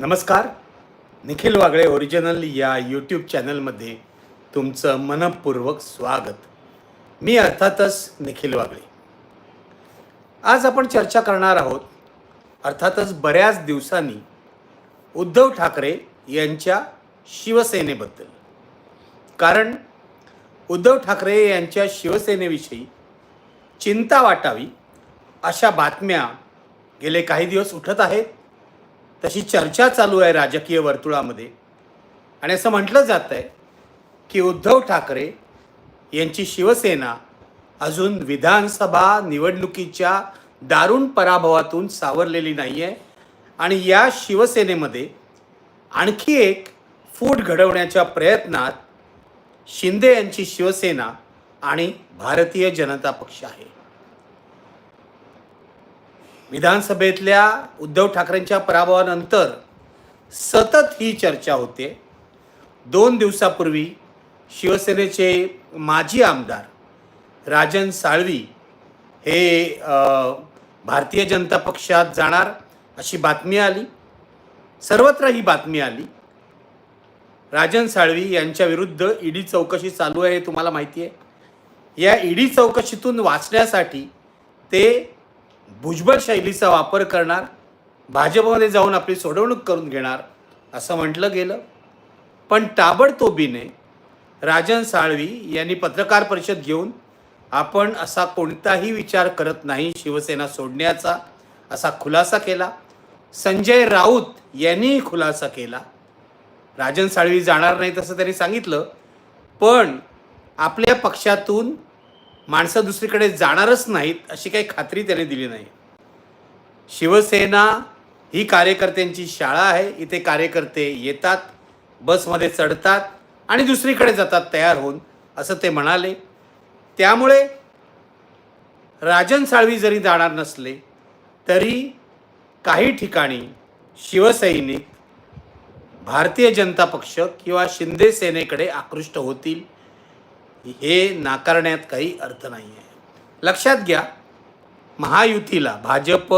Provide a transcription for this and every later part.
नमस्कार. निखिल वागळे ओरिजिनल या यूट्यूब चॅनलमध्ये तुमचं मनपूर्वक स्वागत. मी अर्थातच निखिल वागळे. आज आपण चर्चा करणार आहोत अर्थातच बऱ्याच दिवसांनी उद्धव ठाकरे यांच्या शिवसेनेबद्दल. कारण उद्धव ठाकरे यांच्या शिवसेनेविषयी चिंता वाटावी अशा बातम्या गेले काही दिवस उठत आहेत. तशी चर्चा चालू आहे राजकीय वर्तुळामध्ये. आणि असं म्हटलं जात आहे की उद्धव ठाकरे यांची शिवसेना अजून विधानसभा निवडणुकीच्या दारुण पराभवातून सावरलेली नाही आहे आणि या शिवसेनेमध्ये आणखी एक फूट घडवण्याच्या प्रयत्नात शिंदे यांची शिवसेना आणि भारतीय जनता पक्ष आहे. विधानसभेतल्या उद्धव ठाकरेंच्या पराभवानंतर सतत ही चर्चा होते. दोन दिवसापूर्वी शिवसेनेचे माजी आमदार राजन साळवी हे भारतीय जनता पक्षात जाणार अशी बातमी आली. सर्वत्र ही बातमी आली. राजन साळवी यांच्या विरुद्ध ईडी चौकशी चालू आहे हे तुम्हाला माहिती आहे. या ईडी चौकशीतून वाचण्यासाठी ते भुजबळ शैलीचा वापर करणार भाजपमध्ये जाऊन आपली सोडवणूक करून घेणार असं म्हटलं गेलं. पण ताबडतोबीने राजन साळवी यांनी पत्रकार परिषद घेऊन आपण असा कोणताही विचार करत नाही शिवसेना सोडण्याचा असा खुलासा केला. संजय राऊत यांनीही खुलासा केला. राजन साळवी जाणार नाही तसं त्यांनी सांगितलं. पण आपल्या पक्षातून माणसं दुसरीकडे जाणारच नाहीत अशी काही खात्री त्याने दिली नाही. शिवसेना ही कार्यकर्त्यांची शाळा आहे इथे कार्यकर्ते येतात बसमध्ये चढतात आणि दुसरीकडे जातात तयार होऊन असं ते म्हणाले. त्यामुळे राजन साळवी जरी जाणार नसले तरी काही ठिकाणी शिवसैनिक भारतीय जनता पक्ष किंवा शिंदे सेनेकडे आकृष्ट होतील. हे नाकारण्यात काही अर्थ नाही आहे लक्षात घ्या महायुतीला भाजप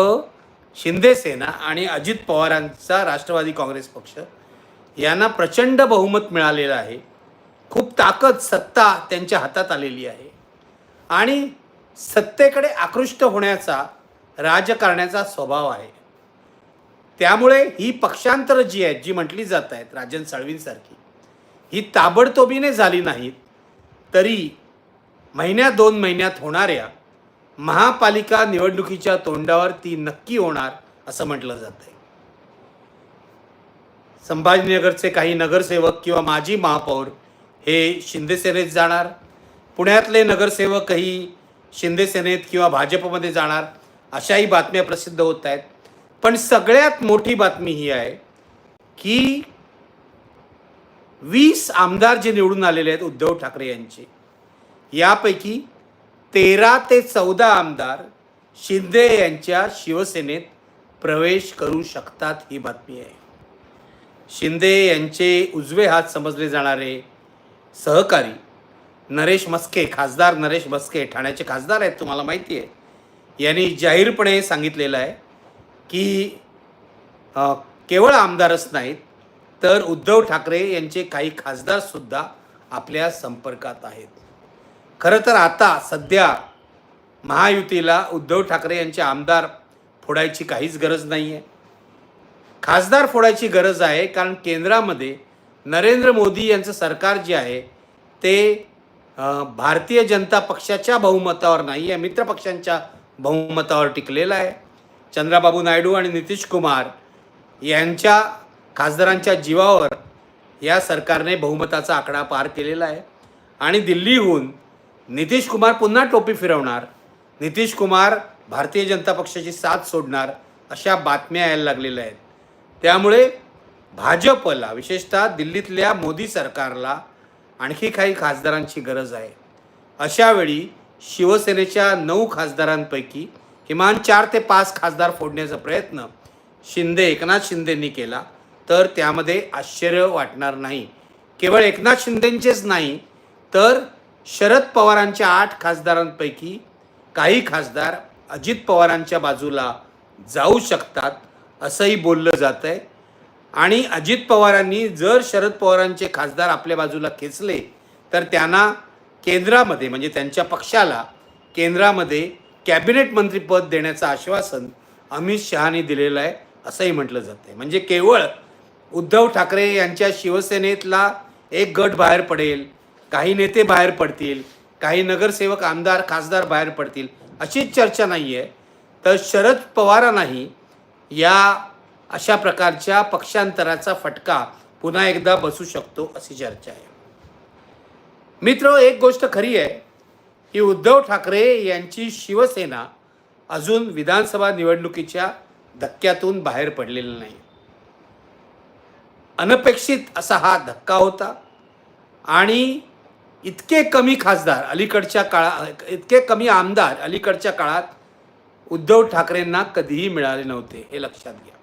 शिंदेसेना आणि अजित पवारांचा राष्ट्रवादी काँग्रेस पक्ष यांना प्रचंड बहुमत मिळालेलं आहे. खूप ताकद सत्ता त्यांच्या हातात आलेली आहे. आणि सत्तेकडे आकृष्ट होण्याचा राजकारण्याचा स्वभाव आहे. त्यामुळे ही पक्षांतर जी आहेत जी म्हटली जात आहेत राजन साळवींसारखी ही ताबडतोबीने झाली नाहीत. तरी महिन्या दोन महिन्यात होणाऱ्या महापालिका निवडणुकीच्या तोंडावर ती नक्की होणार असं म्हटलं जात आहे संभाजीनगरचे काही नगरसेवक किंवा माजी महापौर हे शिंदेसेनेत जाणार. पुण्यातले नगरसेवकही शिंदेसेनेत किंवा भाजपमध्ये जाणार अशाही बातम्या प्रसिद्ध होत आहेत. पण सगळ्यात मोठी बातमी ही आहे की वीस आमदार जे निवडून आलेले आहेत उद्धव ठाकरे यांचे यापैकी तेरा ते चौदा आमदार शिंदे यांच्या शिवसेनेत प्रवेश करू शकतात ही बातमी आहे. शिंदे यांचे उजवे हात समजले जाणारे सहकारी नरेश मस्के खासदार नरेश मस्के ठाण्याचे खासदार आहेत तुम्हाला माहिती आहे. यांनी जाहीरपणे सांगितलेलं आहे की केवळ आमदारच नाहीत तर उद्धव ठाकरे यांचे काही खासदारसुद्धा आपल्या संपर्कात आहेत. खरं तर आता सध्या महायुतीला उद्धव ठाकरे यांचे आमदार फोडायची काहीच गरज नाही आहे खासदार फोडायची गरज आहे कारण केंद्रामध्ये नरेंद्र मोदी यांचं सरकार जे आहे ते भारतीय जनता पक्षाच्या बहुमतावर नाही आहे मित्रपक्षांच्या बहुमतावर टिकलेलं आहे. चंद्राबाबू नायडू आणि नितीश कुमार यांच्या खासदारांच्या जीवावर या सरकारने बहुमताचा आकडा पार केलेला आहे. आणि दिल्लीहून नितीश कुमार पुन्हा टोपी फिरवणार नितीश कुमार भारतीय जनता पक्षाची साथ सोडणार अशा बातम्या यायला लागलेल्या आहेत. त्यामुळे भाजपला विशेषतः दिल्लीतल्या मोदी सरकारला आणखी काही खासदारांची गरज आहे. अशावेळी शिवसेनेच्या नऊ खासदारांपैकी किमान चार ते पाच खासदार फोडण्याचा प्रयत्न शिंदे एकनाथ शिंदेंनी केला. तर त्यामध्ये आश्चर्य वाटणार नाही. केवळ एकनाथ शिंदेंचेच नाही तर शरद पवारांच्या आठ खासदारांपैकी काही खासदार अजित पवारांच्या बाजूला जाऊ शकतात असंही बोललं जात आहे आणि अजित पवारांनी जर शरद पवारांचे खासदार आपल्या बाजूला खेचले तर त्यांना केंद्रामध्ये म्हणजे त्यांच्या पक्षाला केंद्रामध्ये कॅबिनेट मंत्रीपद देण्याचं आश्वासन अमित शहानी दिलेलं आहे असंही म्हटलं जातं म्हणजे केवळ उद्धव ठाकरे यांच्या शिवसेनेतला एक गट बाहेर पडेल काही नेते बाहेर पडतील काही नगरसेवक आमदार खासदार बाहेर पडतील अशीच चर्चा नाही आहे तर शरद पवारांनाही या अशा प्रकारच्या पक्षांतराचा फटका पुन्हा एकदा बसू शकतो अशी चर्चा आहे. मित्र एक गोष्ट खरी आहे की उद्धव ठाकरे यांची शिवसेना अजून विधानसभा निवडणुकीच्या धक्क्यातून बाहेर पडलेली नाही. अनपेक्षित असा हा धक्का होता. आणि इतके कमी खासदार अलीकडच्या काळा इतके कमी आमदार अलीकडच्या काळात उद्धव ठाकरेंना कधीही मिळाले नव्हते हे लक्षात घ्या.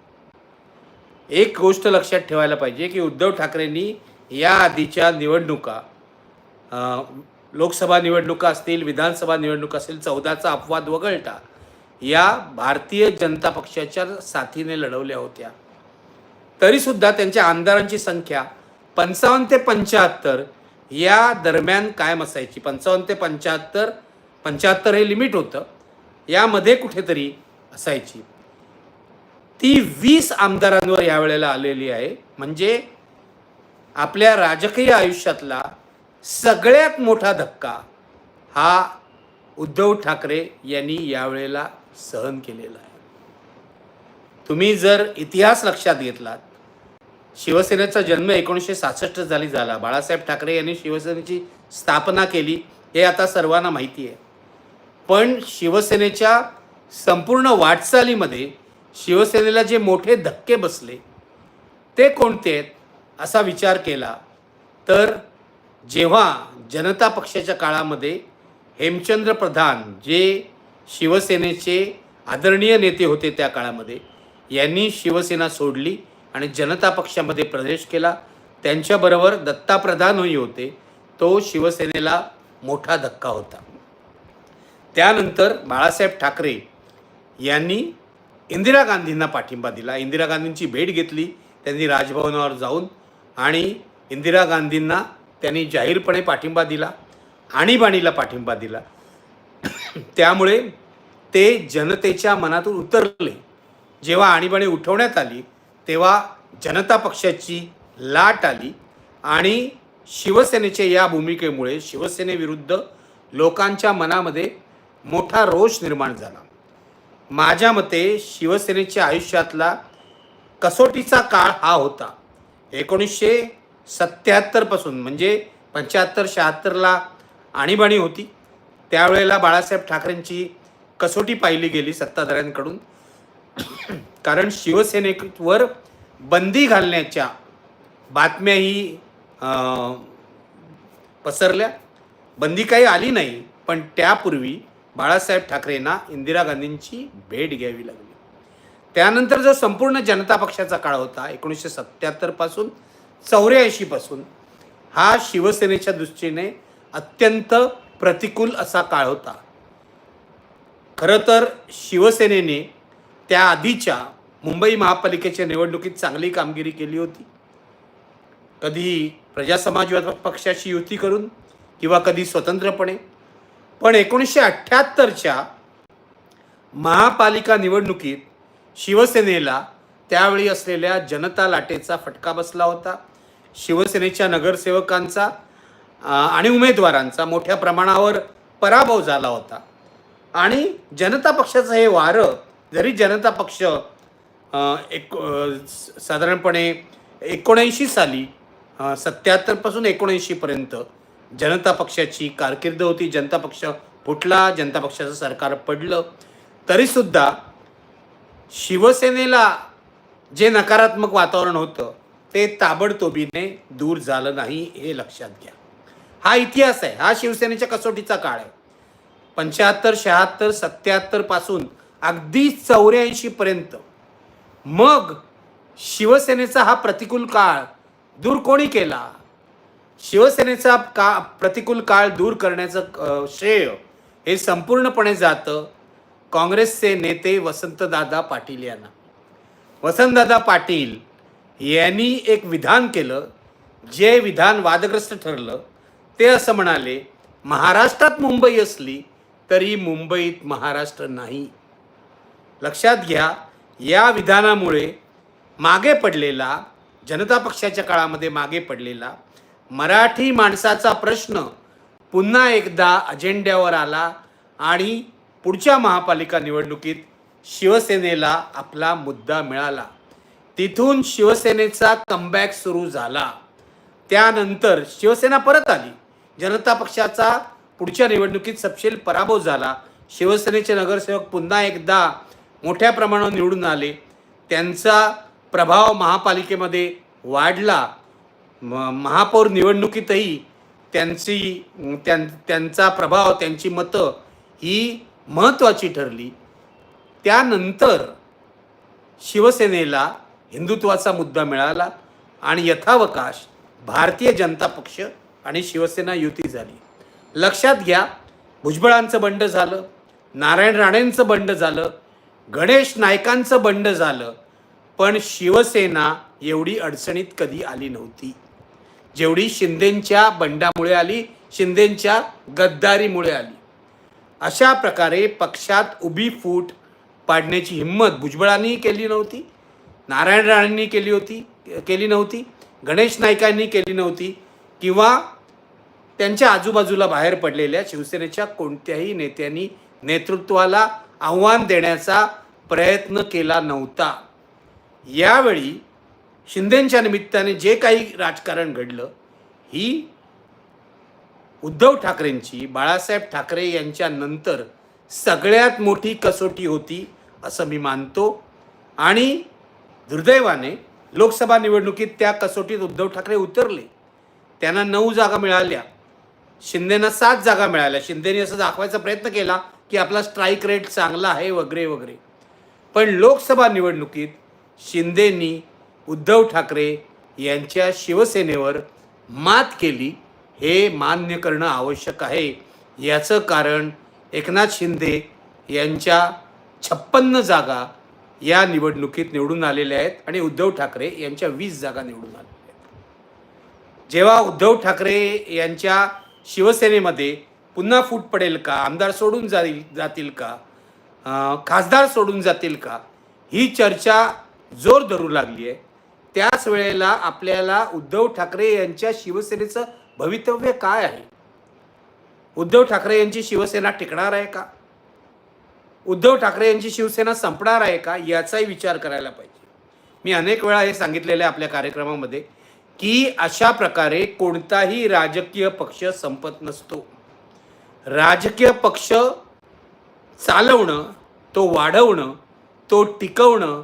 एक गोष्ट लक्षात ठेवायला पाहिजे की उद्धव ठाकरेंनी या आधीच्या निवडणुका लोकसभा निवडणुका असतील विधानसभा निवडणुका असतील चौदाचा अपवाद वगळता या भारतीय जनता पक्षाच्या साथीने लढवल्या होत्या. तरीसुद्धा त्यांच्या आमदारांची संख्या पंचावन्न ते पंच्याहत्तर या दरम्यान कायम असायची. पंचावन्न ते पंच्याहत्तर पंच्याहत्तर हे लिमिट होतं. यामध्ये कुठेतरी असायची. ती वीस आमदारांवर यावेळेला आलेली आहे. म्हणजे आपल्या राजकीय आयुष्यातला सगळ्यात मोठा धक्का हा उद्धव ठाकरे यांनी यावेळेला सहन केलेला आहे. तुम्ही जर इतिहास लक्षात घेतलात शिवसेनेचा जन्म एकोणीसशे सासष्ट साली झाला. बाळासाहेब ठाकरे यांनी शिवसेनेची स्थापना केली हे आता सर्वांना माहिती आहे. पण शिवसेनेच्या संपूर्ण वाटचालीमध्ये शिवसेनेला जे मोठे धक्के बसले ते कोणते आहेत असा विचार केला. तर जेव्हा जनता पक्षाच्या काळामध्ये हेमचंद्र प्रधान जे शिवसेनेचे आदरणीय नेते होते त्या काळामध्ये यांनी शिवसेना सोडली. आणि जनता पक्षामध्ये प्रवेश केला. त्यांच्याबरोबर दत्ता प्रधानही होते. तो शिवसेनेला मोठा धक्का होता. त्यानंतर बाळासाहेब ठाकरे यांनी इंदिरा गांधींना पाठिंबा दिला. इंदिरा गांधींची भेट घेतली. त्यांनी राजभवनावर जाऊन आणि इंदिरा गांधींना त्यांनी जाहीरपणे पाठिंबा दिला. आणीबाणीला पाठिंबा दिला. त्यामुळे ते जनतेच्या मनातून उतरले. जेव्हा आणीबाणी उठवण्यात आली तेव्हा जनता पक्षाची लाट आली आणि शिवसेनेच्या या भूमिकेमुळे शिवसेनेविरुद्ध लोकांच्या मनामध्ये मोठा रोष निर्माण झाला. माझ्या मते शिवसेनेच्या आयुष्यातला कसोटीचा काळ हा होता. एकोणीसशे सत्याहत्तरपासून म्हणजे पंच्याहत्तर शहात्तरला आणीबाणी होती. त्यावेळेला बाळासाहेब ठाकरेंची कसोटी पाहिली गेली सत्ताधाऱ्यांकडून. कारण शिवसेनेवर बंदी घालण्याच्या बातम्याही पसरल्या. बंदी काही आली नाही पण त्यापूर्वी बाळासाहेब ठाकरेंना इंदिरा गांधींची भेट घ्यावी लागली. त्यानंतर जो संपूर्ण जनता पक्षाचा काळ होता एकोणीसशे सत्याहत्तरपासून चौऱ्याऐंशीपासून हा शिवसेनेच्या दृष्टीने अत्यंत प्रतिकूल असा काळ होता. खरं तर शिवसेनेने त्या आधीच्या मुंबई महापालिकेच्या निवडणुकीत चांगली कामगिरी केली होती. कधी प्रजा समाजवाद पक्षाशी युती करून किंवा कधी स्वतंत्रपणे पण एकोणीसशे अठ्ठ्याहत्तरच्या महापालिका निवडणुकीत शिवसेनेला त्यावेळी असलेल्या जनता लाटेचा फटका बसला होता. शिवसेनेच्या नगरसेवकांचा आणि उमेदवारांचा मोठ्या प्रमाणावर पराभव झाला होता. आणि जनता पक्षाचं हे वारं जरी जनता पक्ष एक साधारणपणे एकोणऐंशी साली सत्याहत्तरपासून एकोणऐंशीपर्यंत जनता पक्षाची कारकीर्द होती. जनता पक्ष फुटला जनता पक्षाचं सरकार पडलं. तरीसुद्धा शिवसेनेला जे नकारात्मक वातावरण होतं ते ताबडतोबीने दूर झालं नाही हे लक्षात घ्या. हा इतिहास आहे. हा शिवसेनेच्या कसोटीचा काळ आहे. पंच्याहत्तर शहात्तर सत्याहत्तरपासून अगदी चौऱ्याऐंशी पर्यंत मग शिवसेनेचा हा प्रतिकूल काळ दूर कोणी केला? शिवसेनेचा का प्रतिकूल काळ दूर करण्याचं श्रेय हे संपूर्णपणे जातं काँग्रेसचे नेते वसंतदादा पाटील यांना. वसंतदादा पाटील यांनी एक विधान केलं जे विधान वादग्रस्त ठरलं. ते असं म्हणाले महाराष्ट्रात मुंबई असली तरी मुंबईत महाराष्ट्र नाही. लक्षात घ्या या विधानामुळे मागे पडलेला जनता पक्षाच्या काळामध्ये मागे पडलेला मराठी माणसाचा प्रश्न पुन्हा एकदा अजेंड्यावर आला आणि पुढच्या महापालिका निवडणुकीत शिवसेनेला आपला मुद्दा मिळाला. तिथून शिवसेनेचा कमबॅक सुरू झाला. त्यानंतर शिवसेना परत आली. जनता पक्षाचा पुढच्या निवडणुकीत सपशेल पराभव झाला. शिवसेनेचे नगरसेवक पुन्हा एकदा मोठ्या प्रमाणावर निवडून आले. त्यांचा प्रभाव महापालिकेमध्ये वाढला. म महापौर निवडणुकीतही त्यांची त्यां त्यांचा प्रभाव त्यांची मतं ही महत्त्वाची ठरली. त्यानंतर शिवसेनेला हिंदुत्वाचा मुद्दा मिळाला आणि यथावकाश भारतीय जनता पक्ष आणि शिवसेना युती झाली. लक्षात घ्या भुजबळांचं बंड झालं नारायण राणेंचं बंड झालं गणेश नायकांचं बंड झालं पण शिवसेना एवढी अडचणीत कधी आली नव्हती. जेवढी शिंदेंच्या बंडामुळे आली शिंदेंच्या गद्दारीमुळे आली. अशा प्रकारे पक्षात उभी फूट पाडण्याची हिंमत भुजबळांनी केली नव्हती नारायण राणेंनी केली होती केली नव्हती गणेश नायकांनी केली नव्हती किंवा त्यांच्या आजूबाजूला बाहेर पडलेल्या शिवसेनेच्या कोणत्याही नेत्यांनी नेतृत्वाला आव्हान देण्याचा प्रयत्न केला नव्हता. यावेळी शिंदेंच्या निमित्ताने जे काही राजकारण घडलं ही उद्धव ठाकरेंची बाळासाहेब ठाकरे यांच्या नंतर सगळ्यात मोठी कसोटी होती असं मी मानतो. आणि दुर्दैवाने लोकसभा निवडणुकीत त्या कसोटीत उद्धव ठाकरे उतरले. त्यांना नऊ जागा मिळाल्या. शिंदेना सात जागा मिळाल्या. शिंदेने असं दाखवायचा प्रयत्न केला की आपला स्ट्राईक रेट चांगला आहे वगैरे वगैरे. पण लोकसभा निवडणुकीत शिंदेनी उद्धव ठाकरे यांच्या शिवसेनेवर मात केली. हे मान्य करणं आवश्यक आहे. याचं कारण एकनाथ शिंदे यांच्या छप्पन्न जागा या निवडणुकीत निवडून आलेल्या आहेत आणि उद्धव ठाकरे यांच्या वीस जागा निवडून आलेल्या आहेत. जेव्हा उद्धव ठाकरे यांच्या शिवसेनेमध्ये पुन्हा फूट पडेल का? आमदार सोडून जाईल जातील का? खासदार सोडून जातील का? ही चर्चा जोर धरू लागली आहे. त्याच वेळेला आपल्याला उद्धव ठाकरे यांच्या शिवसेनेचं भवितव्य काय आहे? उद्धव ठाकरे यांची शिवसेना टिकणार आहे का? उद्धव ठाकरे यांची शिवसेना संपणार आहे का? याचाही विचार करायला पाहिजे. मी अनेक वेळा हे सांगितलेलं आहे आपल्या कार्यक्रमामध्ये. की अशा प्रकारे कोणताही राजकीय पक्ष संपत नसतो. राजकीय पक्ष चालवणं तो वाढवणं तो टिकवणं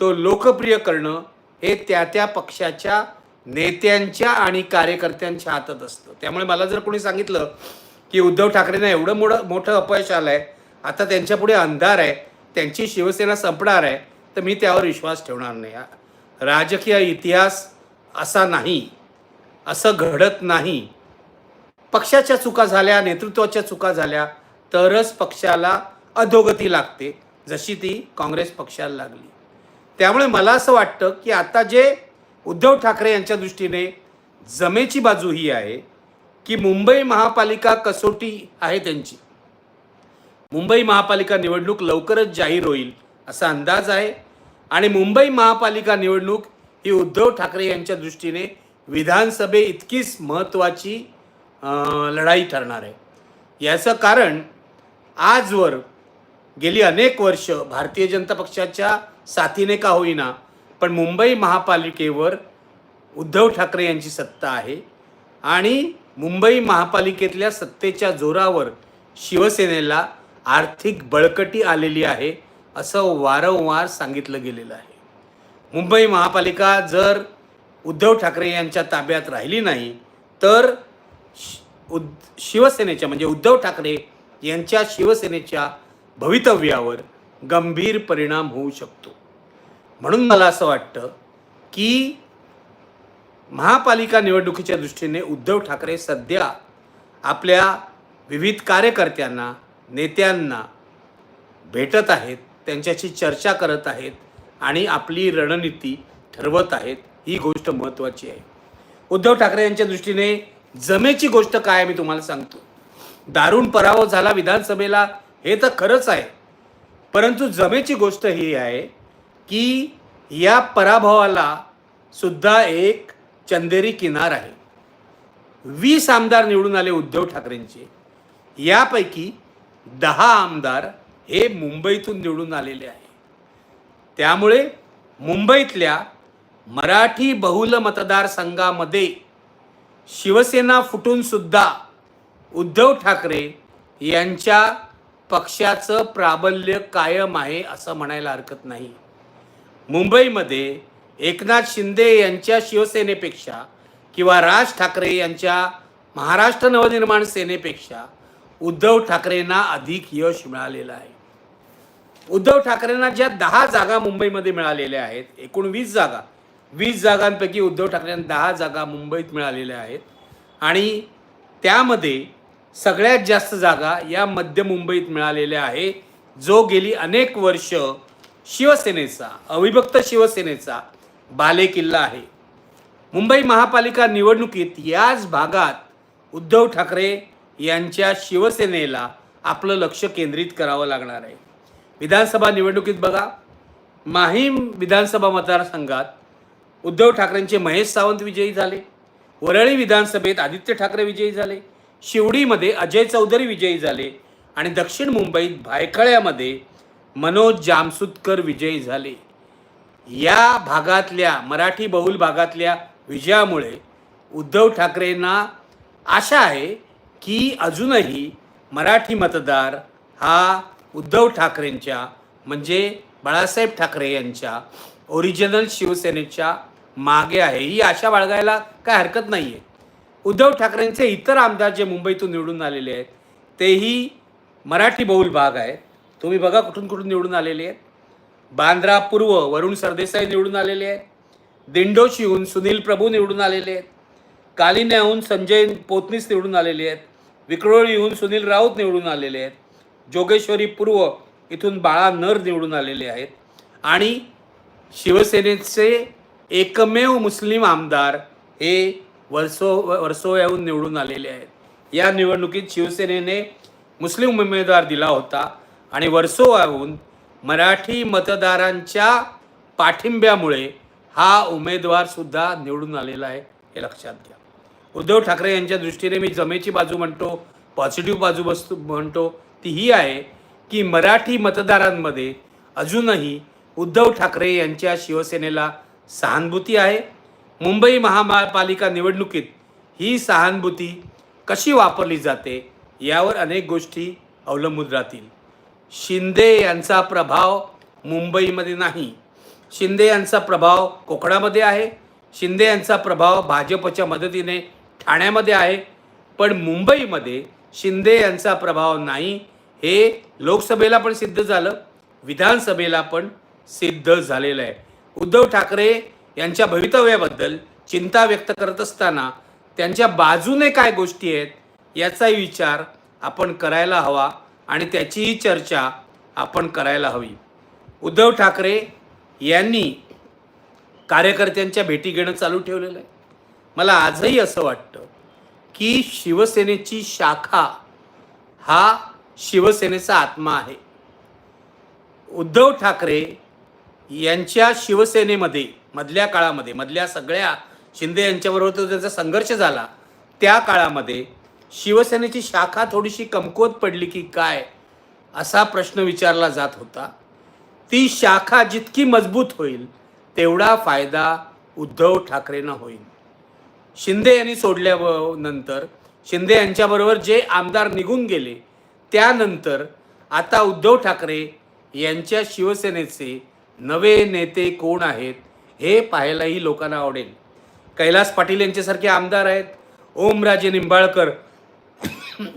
तो लोकप्रिय करणं हे त्या त्या पक्षाच्या नेत्यांच्या आणि कार्यकर्त्यांच्या हातात असतं. त्यामुळे मला जर कोणी सांगितलं की उद्धव ठाकरेंना एवढं मोठं मोठं अपयश आलं आहे आता त्यांच्यापुढे अंधार आहे त्यांची शिवसेना संपणार आहे तर मी त्यावर विश्वास ठेवणार नाही. राजकीय इतिहास असा नाही असं घडत नाही. पक्षाच्या चुका झाल्या नेतृत्वाच्या चुका झाल्या तरच पक्षाला अधोगती लागते जशी ती काँग्रेस पक्षाला लागली. त्यामुळे मला असं वाटतं की आता जे उद्धव ठाकरे यांच्या दृष्टीने जमेची बाजू ही आहे की मुंबई महापालिका कसोटी आहे त्यांची. मुंबई महापालिका निवडणूक लवकरच जाहीर होईल असा अंदाज आहे आणि मुंबई महापालिका निवडणूक ही उद्धव ठाकरे यांच्या दृष्टीने विधानसभे इतकीच महत्त्वाची लढाई ठरणार आहे. याचं कारण आजवर गेली अनेक वर्ष भारतीय जनता पक्षाच्या साथीने का होईना पण मुंबई महापालिकेवर उद्धव ठाकरे यांची सत्ता आहे आणि मुंबई महापालिकेतल्या सत्तेच्या जोरावर शिवसेनेला आर्थिक बळकटी आलेली आहे असं वारंवार सांगितलं गेलेलं आहे. मुंबई महापालिका जर उद्धव ठाकरे यांच्या ताब्यात राहिली नाही तर शि- उद शिवसेनेच्या म्हणजे उद्धव ठाकरे यांच्या शिवसेनेच्या भवितव्यावर गंभीर परिणाम होऊ शकतो. म्हणून मला असं वाटतं की महापालिका निवडणुकीच्या दृष्टीने उद्धव ठाकरे सध्या आपल्या विविध कार्यकर्त्यांना नेत्यांना भेटत आहेत त्यांच्याशी चर्चा करत आहेत आणि आपली रणनीती ठरवत आहेत ही गोष्ट महत्त्वाची आहे. उद्धव ठाकरे यांच्या दृष्टीने जमेची गोष्ट काय मी तुम्हाला सांगतो. दारुण पराभव झाला विधानसभेला हे तर खरंच आहे. परंतु जमेची गोष्ट ही आहे की या पराभवाला सुद्धा एक चंदेरी किनार आहे. वीस आमदार निवडून आले उद्धव ठाकरेंचे. यापैकी दहा आमदार हे मुंबईतून निवडून आलेले आहे त्यामुळे मुंबईतल्या मराठी बहुल मतदारसंघामध्ये शिवसेना फुटूनसुद्धा उद्धव ठाकरे यांच्या पक्षाचं प्राबल्य कायम आहे असं म्हणायला हरकत नाही. मुंबईमध्ये एकनाथ शिंदे यांच्या शिवसेनेपेक्षा किंवा राज ठाकरे यांच्या महाराष्ट्र नवनिर्माण सेनेपेक्षा उद्धव ठाकरेंना अधिक यश मिळालेलं आहे. उद्धव ठाकरेंना ज्या दहा जागा मुंबईमध्ये मिळालेल्या आहेत एकूण वीस जागा वीस जागांपैकी उद्धव ठाकरेंना दहा जागा मुंबईत मिळालेल्या आहेत. आणि त्यामध्ये सगळ्यात जास्त जागा या मध्य मुंबईत मिळालेल्या आहे जो गेली अनेक वर्ष शिवसेनेचा अविभक्त शिवसेनेचा बालेकिल्ला आहे. मुंबई महापालिका निवडणुकीत याच भागात उद्धव ठाकरे यांच्या शिवसेनेला आपलं लक्ष केंद्रित करावं लागणार आहे. विधानसभा निवडणुकीत बघा माहीम विधानसभा मतदारसंघात उद्धव ठाकरेंचे महेश सावंत विजयी झाले वरळी विधानसभेत आदित्य ठाकरे विजयी झाले शिवडीमध्ये अजय चौधरी विजयी झाले आणि दक्षिण मुंबईत भायखळ्यामध्ये मनोज जामसुतकर विजयी झाले. या भागातल्या मराठी बहुल भागातल्या विजयामुळे उद्धव ठाकरेंना आशा आहे की अजूनही मराठी मतदार हा उद्धव ठाकरेंच्या म्हणजे बाळासाहेब ठाकरे यांच्या ओरिजिनल शिवसेनेच्या मागे आहे. ही आशा बाळगायला काय हरकत नाही आहे उद्धव ठाकरेंचे इतर आमदार जे मुंबईतून निवडून आलेले आहेत तेही मराठी बहुल भाग आहेत. तुम्ही बघा कुठून कुठून निवडून आलेले आहेत. बांद्रा पूर्व वरुण सरदेसाई निवडून आलेले आहेत. दिंडोशीहून सुनील प्रभू निवडून आलेले आहेत. कालिन्याहून संजय पोतनीस निवडून आलेले आहेत. विक्रोळीहून सुनील राऊत निवडून आलेले आहेत. जोगेश्वरी पूर्व इथून बाळा नर निवडून आलेले आहेत. आणि शिवसेनेचे एकमेव मुस्लिम आमदार हे वर्सो वर्सोव्याहून निवडून आलेले आहेत. या निवडणुकीत शिवसेनेने मुस्लिम उमेदवार दिला होता आणि वर्सोव्याहून मराठी मतदारांच्या पाठिंब्यामुळे हा उमेदवार सुद्धा निवडून आलेला आहे हे लक्षात घ्या. उद्धव ठाकरे यांच्या दृष्टीने मी जमेची बाजू म्हणतो पॉझिटिव्ह बाजू वस्तू म्हणतो ती ही आहे की मराठी मतदारांमध्ये अजूनही उद्धव ठाकरे यांच्या शिवसेनेला सहानुभूती आहे. मुंबई महापालिका निवडणुकीत ही सहानुभूती कशी वापरली जाते यावर अनेक गोष्टी अवलंबून राहतील. शिंदे यांचा प्रभाव मुंबईमध्ये नाही. शिंदे यांचा प्रभाव कोकणामध्ये आहे. शिंदे यांचा प्रभाव भाजपच्या मदतीने ठाण्यामध्ये आहे. पण मुंबईमध्ये शिंदे यांचा प्रभाव नाही. हे लोकसभेला पण सिद्ध झालं. विधानसभेला पण सिद्ध झालेलं आहे. उद्धव ठाकरे यांच्या भवितव्याबद्दल चिंता व्यक्त करत असताना त्यांच्या बाजूने काय गोष्टी आहेत याचाही विचार आपण करायला हवा आणि त्याचीही चर्चा आपण करायला हवी. उद्धव ठाकरे यांनी कार्यकर्त्यांच्या भेटी घेणं चालू ठेवलेलं आहे. मला आजही असं वाटतं की शिवसेनेची शाखा हा शिवसेनेचा आत्मा आहे. उद्धव ठाकरे यांच्या शिवसेनेमध्ये मधल्या काळामध्ये मधल्या सगळ्या शिंदे यांच्याबरोबर तो त्यांचा संघर्ष झाला त्या काळामध्ये शिवसेनेची शाखा थोडीशी कमकुवत पडली की काय असा प्रश्न विचारला जात होता. ती शाखा जितकी मजबूत होईल तेवढा फायदा उद्धव ठाकरेंना होईल. शिंदे यांनी सोडल्यानंतर शिंदे यांच्याबरोबर जे आमदार निघून गेले त्यानंतर आता उद्धव ठाकरे यांच्या शिवसेनेचे नवे नेते कोण आहेत हे पाहायलाही लोकांना आवडेल. कैलास पाटील यांच्यासारखे आमदार आहेत ओमराजे निंबाळकर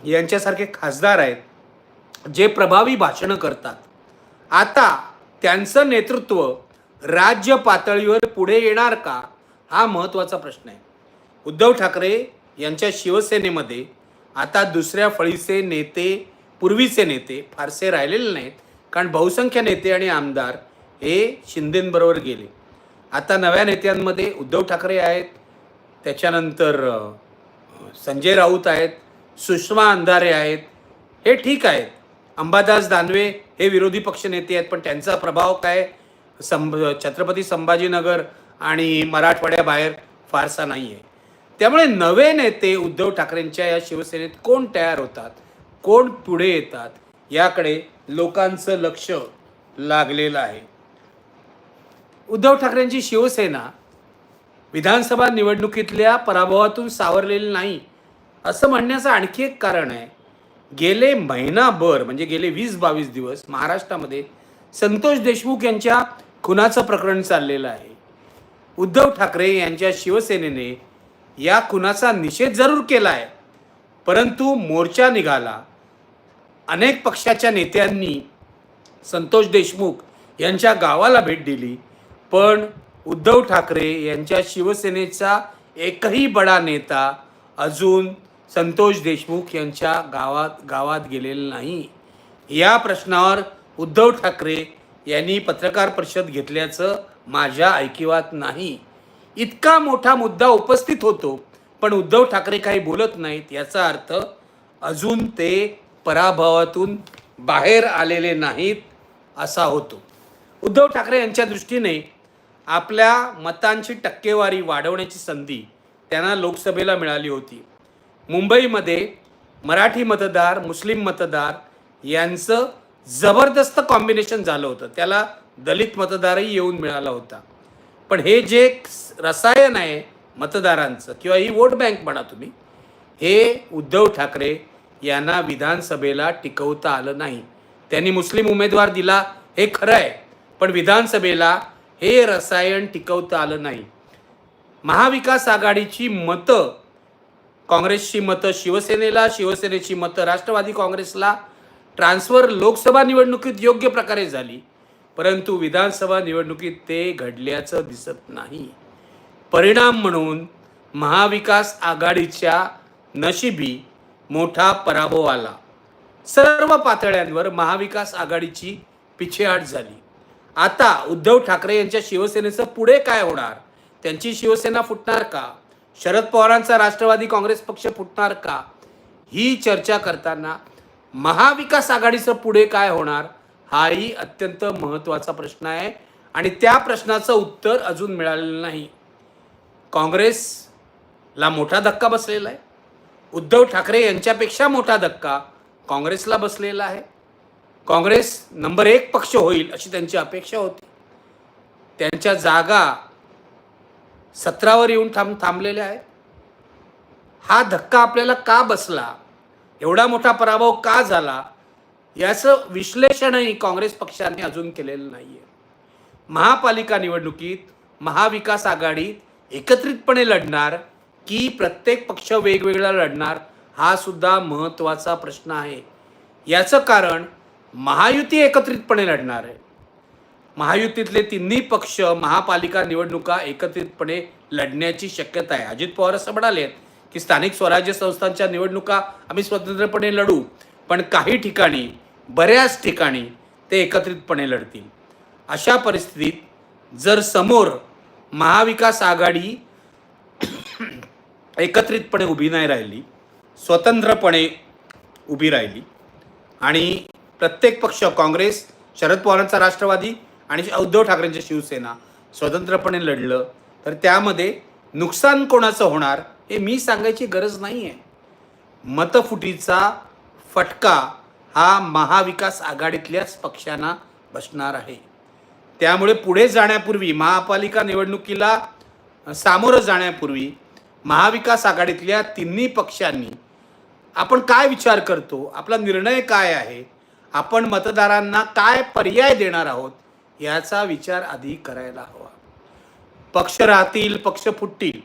यांच्यासारखे खासदार आहेत जे प्रभावी भाषणं करतात. आता त्यांचं नेतृत्व राज्य पातळीवर पुढे येणार का हा महत्त्वाचा प्रश्न आहे. उद्धव ठाकरे यांच्या शिवसेनेमध्ये आता दुसऱ्या फळीचे नेते पूर्वीचे नेते फारसे राहिलेले नाहीत. कारण बहुसंख्य नेते आणि आमदार हे शिंदेंबरोबर गेले. आता नव्या नेत्यांमध्ये उद्धव ठाकरे आहेत. त्याच्यानंतर संजय राऊत आहेत. सुषमा अंधारे आहेत. हे ठीक आहेत. अंबादास दानवे हे विरोधी पक्षनेते आहेत. पण त्यांचा प्रभाव काय? संभ छत्रपती संभाजीनगर आणि मराठवाड्याबाहेर फारसा नाही आहे त्यामुळे नवे नेते उद्धव ठाकरेंच्या या शिवसेनेत कोण तयार होतात? कोण पुढे येतात? याकडे लोकांचं लक्ष लागलेलं आहे. उद्धव ठाकरेंची शिवसेना विधानसभा निवडणुकीतल्या पराभवातून सावरलेली नाही असं म्हणण्याचं आणखी एक कारण आहे. गेले महिनाभर म्हणजे गेले वीस बावीस दिवस महाराष्ट्रामध्ये संतोष देशमुख यांच्या खुनाचं प्रकरण चाललेलं आहे. उद्धव ठाकरे यांच्या शिवसेनेने या खुनाचा निषेध जरूर केला आहे परंतु मोर्चा निघाला. अनेक पक्षाच्या नेत्यांनी संतोष देशमुख यांच्या गावाला भेट दिली. पण उद्धव ठाकरे यांच्या शिवसेनेचा एकही बडा नेता अजून संतोष देशमुख यांच्या गावात गावात गेलेला नाही. या प्रश्नावर उद्धव ठाकरे यांनी पत्रकार परिषद घेतल्याचं माझ्या ऐकिवात नाही. इतका मोठा मुद्दा उपस्थित होतो पण उद्धव ठाकरे काही बोलत नाहीत याचा अर्थ अजून ते पराभवातून बाहेर आलेले नाहीत असा होतो. उद्धव ठाकरे यांच्या दृष्टीने आपल्या मतांची टक्केवारी वाढवण्याची संधी त्यांना लोकसभेला मिळाली होती. मुंबईमध्ये मराठी मतदार मुस्लिम मतदार यांचं जबरदस्त कॉम्बिनेशन झालं होतं. त्याला दलित मतदारही येऊन मिळाला होता. पण हे जे रसायन आहे मतदारांचं किंवा ही वोट बँक म्हणा तुम्ही हे उद्धव ठाकरे यांना विधानसभेला टिकवता आलं नाही. त्यांनी मुस्लिम उमेदवार दिला हे खरं आहे पण विधानसभेला हे रसायन टिकवता आलं नाही. महाविकास आघाडीची मतं काँग्रेसची मतं शिवसेनेला शिवसेनेची मतं राष्ट्रवादी काँग्रेसला ट्रान्सफर लोकसभा निवडणुकीत योग्य प्रकारे झाली. परंतु विधानसभा निवडणुकीत ते घडल्याचं दिसत नाही. परिणाम म्हणून महाविकास आघाडीच्या नशिबी मोठा पराभव आला. सर्व पातळ्यांवर महाविकास आघाडीची पिछेहाट झाली. आता उद्धव ठाकरे यांच्या शिवसेनेचं पुढे काय होणार? त्यांची शिवसेना फुटणार का? शरद पवारांचा राष्ट्रवादी काँग्रेस पक्ष फुटणार का? ही चर्चा करताना महाविकास आघाडीचं पुढे काय होणार? हाही अत्यंत महत्त्वाचा प्रश्न आहे. आणि त्या प्रश्नाचं उत्तर अजून मिळालेलं नाही. काँग्रेसला मोठा धक्का बसलेला आहे. उद्धव ठाकरे यांच्यापेक्षा मोठा धक्का काँग्रेसला बसलेला आहे. काँग्रेस नंबर एक पक्ष होईल अशी त्यांची अपेक्षा होती. त्यांच्या जागा सतरावर येऊन थांब थांबलेल्या आहेत. हा धक्का आपल्याला का बसला? एवढा मोठा पराभव का झाला? याचं विश्लेषणही काँग्रेस पक्षाने अजून केलेलं नाही आहे महापालिका निवडणुकीत महाविकास आघाडीत एकत्रितपणे लढणार की प्रत्येक पक्ष वेगवेगळा लढणार हा सुद्धा महत्त्वाचा प्रश्न आहे. याचं कारण महायुती एकत्रितपणे लढणार आहे. महायुतीतले तिन्ही पक्ष महापालिका निवडणुका एकत्रितपणे लढण्याची शक्यता आहे. अजित पवार असं म्हणाले की स्थानिक स्वराज्य संस्थांच्या निवडणुका आम्ही स्वतंत्रपणे लढू पण काही ठिकाणी बऱ्याच ठिकाणी ते एकत्रितपणे लढतील. अशा परिस्थितीत जर समोर महाविकास आघाडी एकत्रितपणे उभी नाही राहिली स्वतंत्रपणे उभी राहिली आणि प्रत्येक पक्ष काँग्रेस शरद पवारांचा राष्ट्रवादी आणि उद्धव ठाकरेंची शिवसेना स्वतंत्रपणे लढलं तर त्यामध्ये नुकसान कोणाचं होणार हे मी सांगायची गरज नाही आहे मतफुटीचा फटका हा महाविकास आघाडीतल्याच पक्षांना बसणार आहे. त्यामुळे पुढे जाण्यापूर्वी महापालिका निवडणुकीला सामोरं जाण्यापूर्वी महाविकास आघाडीतल्या तिन्ही पक्षांनी आपण काय विचार करतो? आपला निर्णय काय आहे? आपण मतदारांना काय पर्याय देणार आहोत? याचा विचार आधी करायला हवा. पक्ष राहतील पक्ष फुटतील.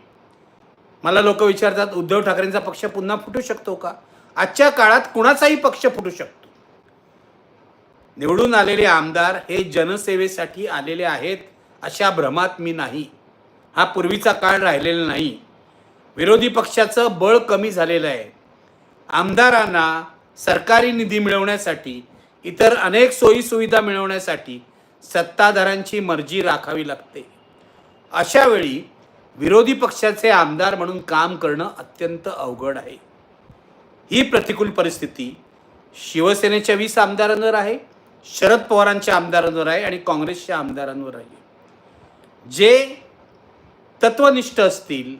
मला लोक विचारतात उद्धव ठाकरेंचा पक्ष पुन्हा फुटू शकतो का? आजच्या काळात कुणाचाही पक्ष फुटू शकतो. निवडून आलेले आमदार हे जनसेवेसाठी आलेले आहेत अशा भ्रमात मी नाही. हा पूर्वीचा काळ राहिलेला नाही. विरोधी पक्षाचं बळ कमी झालेलं आहे. आमदारांना सरकारी निधी मिळवण्यासाठी इतर अनेक सोयीसुविधा मिळवण्यासाठी सत्ताधारांची मर्जी राखावी लागते. अशावेळी विरोधी पक्षाचे आमदार म्हणून काम करणं अत्यंत अवघड आहे. ही प्रतिकूल परिस्थिती शिवसेनेच्या वीस आमदारांवर आहे शरद पवारांच्या आमदारांवर आहे आणि काँग्रेसच्या आमदारांवर आहे. जे तत्वनिष्ठ असतील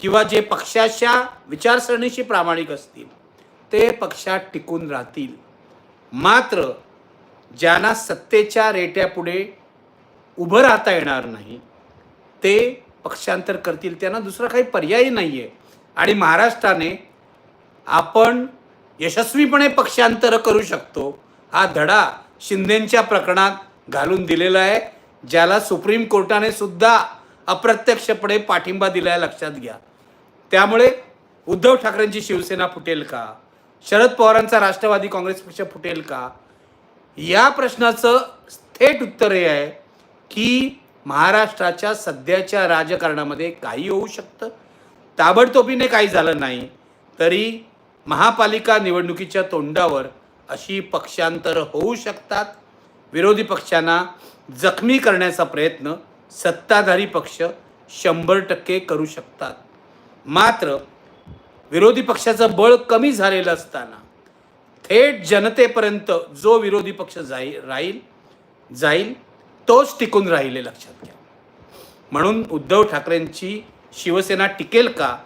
किंवा जे पक्षाच्या विचारसरणीशी प्रामाणिक असतील ते पक्षात टिकून राहतील. मात्र ज्यांना सत्तेच्या रेट्यापुढे उभं राहता येणार नाही ते पक्षांतर करतील. त्यांना दुसरा काही पर्यायी नाही आहे आणि महाराष्ट्राने आपण यशस्वीपणे पक्षांतर करू शकतो. हा धडा शिंदेच्या प्रकरणात घालून दिलेला आहे. ज्याला सुप्रीम कोर्टाने सुद्धा अप्रत्यक्षपणे पाठिंबा दिलाय लक्षात घ्या. त्यामुळे उद्धव ठाकरेंची शिवसेना फुटेल का? शरद पवारांचा राष्ट्रवादी काँग्रेस पक्ष फुटेल का? या प्रश्नाचं थेट उत्तर हे आहे की महाराष्ट्राच्या सध्याच्या राजकारणामध्ये काही होऊ शकतं. ताबडतोबीने काही झालं नाही तरी महापालिका निवडणुकीच्या तोंडावर अशी पक्षांतर होऊ शकतात? विरोधी पक्षांना जखमी करण्याचा प्रयत्न सत्ताधारी पक्ष शंभर टक्के करू शकतात. मात्र विरोधी पक्षाचं बळ कमी झालेलं असताना थेट जनतेपर्यंत जो विरोधी पक्ष जाई राहील जाईल तोच टिकून राहिले लक्षात घ्या. म्हणून उद्धव ठाकरेंची शिवसेना टिकेल का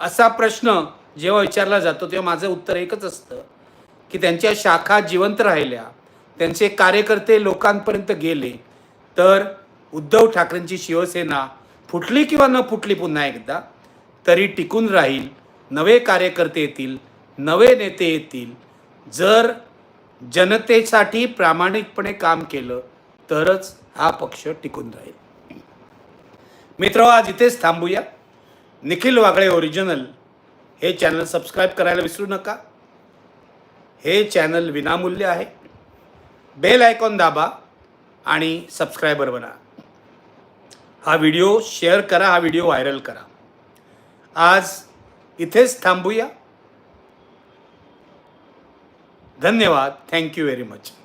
असा प्रश्न जेव्हा विचारला जातो तेव्हा माझं उत्तर एकच असतं की त्यांच्या शाखा जिवंत राहिल्या त्यांचे कार्यकर्ते लोकांपर्यंत गेले तर उद्धव ठाकरेंची शिवसेना फुटली किंवा न फुटली पुन्हा एकदा तरी टिकून राहील नवे कार्यकर्ते येतील नवे नेते येतील. जर जनतेसाठी प्रामाणिकपणे काम केलं तरच हा पक्ष टिकून राहील. मित्र आज इथेच थांबूया. निखिल वागळे ओरिजिनल हे चॅनल सबस्क्राईब करायला विसरू नका. हे चॅनल विनामूल्य आहे. बेल आयकॉन दाबा आणि सबस्क्रायबर बना. हा व्हिडिओ शेअर करा हा व्हिडिओ व्हायरल करा. आज इथेच थांबूया. धन्यवाद. Thank you very much.